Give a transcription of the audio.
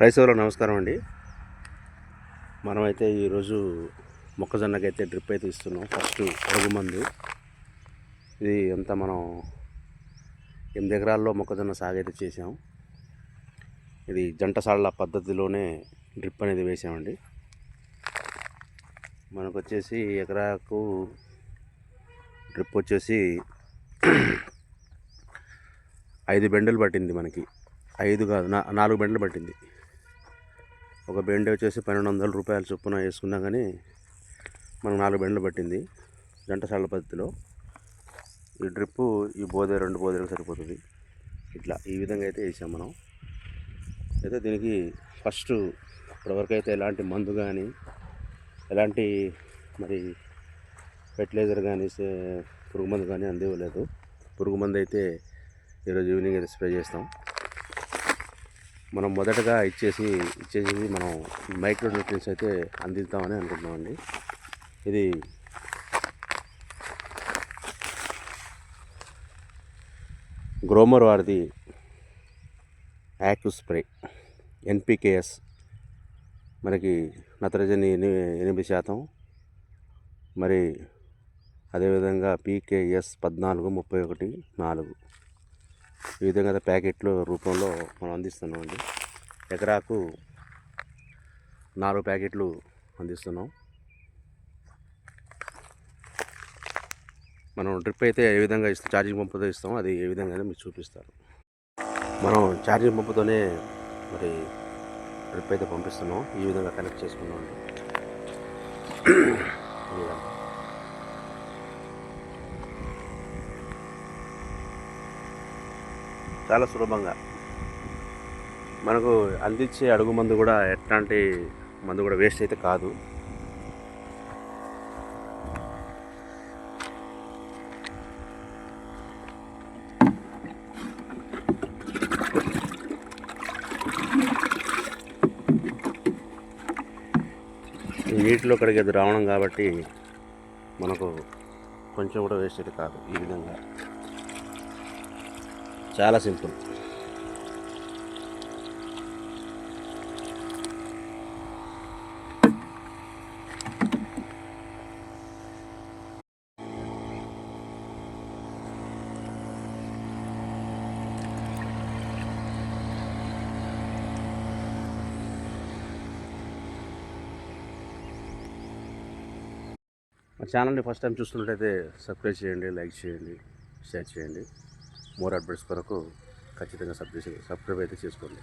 రైతులకు నమస్కారం అండి. మనమైతే ఈరోజు మొక్కజొన్నకైతే డ్రిప్ అయితే ఇస్తున్నాం. ఫస్ట్ పురుగు మందు ఇది అంతా మనం ఎనిమిది ఎకరాల్లో మొక్కజొన్న సాగు అయితే చేసాం ఇది జంటసాళ్ళ పద్ధతిలోనే డ్రిప్ అనేది వేసామండి మనకు వచ్చేసి ఎకరాకు డ్రిప్ వచ్చేసి ఐదు బెండలు పట్టింది మనకి. ఐదు కాదు నాలుగు బెండలు పట్టింది. ఒక బెండ్ వచ్చేసి పన్నెండు వందల రూపాయల చొప్పున వేసుకున్నా కానీ మనకు నాలుగు బెండ్లు పట్టింది జంటసాల పద్ధతిలో. ఈ డ్రిప్పు ఈ బోధే రెండు బోధేలకు సరిపోతుంది. ఇట్లా ఈ విధంగా అయితే వేసాం మనం. అయితే దీనికి ఫస్ట్ ఇప్పటివరకైతే ఎలాంటి మందు కానీ ఎలాంటి మరి ఫెర్టిలైజర్ కానీ పురుగు మందు కానీ అందివ్వలేదు పురుగు మందు అయితే ఈరోజు ఈవినింగ్ అయితే స్ప్రే చేస్తాం. మనం మొదటగా ఇచ్చేసి ఇచ్చేసి మనం మైక్రో న్యూట్రియన్స్ అయితే అందిద్దామని అనుకుంటున్నామండి. ఇది గ్రోమర్ వారిది యాక్యూ స్ప్రే ఎన్పికేఎస్. మనకి నత్రజని ఎని- ఎనిమిది శాతం. మరి అదేవిధంగా పీకేఎస్ పద్నాలుగు ముప్పై ఒకటి నాలుగు. ఈ విధంగా ప్యాకెట్లు రూపంలో మనం అందిస్తున్నాం అండి. ఎకరాకు నాలుగు ప్యాకెట్లు అందిస్తున్నాం. మనం డ్రిప్ అయితే ఏ విధంగా ఇస్తాం? ఛార్జింగ్ పంపుతో ఇస్తాం. అది ఏ విధంగా అయినా మీకు చూపిస్తారు. మనం ఛార్జింగ్ పంపుతోనే మరి డ్రిప్ అయితే పంపిస్తున్నాం. ఈ విధంగా కనెక్ట్ చేసుకున్నాం అండి ఈ విధంగా. చాలా సులభంగా. మనకు అందించే అడుగు మందు కూడా ఎట్లాంటి మందు కూడా వేస్ట్ అయితే కాదు. నీటిలో కడిగే ద్రావణం కాబట్టి మనకు కొంచెం కూడా వేస్ట్ అయితే కాదు ఈ విధంగా. చాలా సింపుల్. మా ఛానల్ని ఫస్ట్ టైం చూస్తున్నట్టయితే సబ్స్క్రైబ్ చేయండి లైక్ చేయండి షేర్ చేయండి. మోర్ అప్డేట్స్ కొరకు ఖచ్చితంగా సబ్స్క్రైబ్ సబ్స్క్రైబ్ అయితే చేసుకోండి.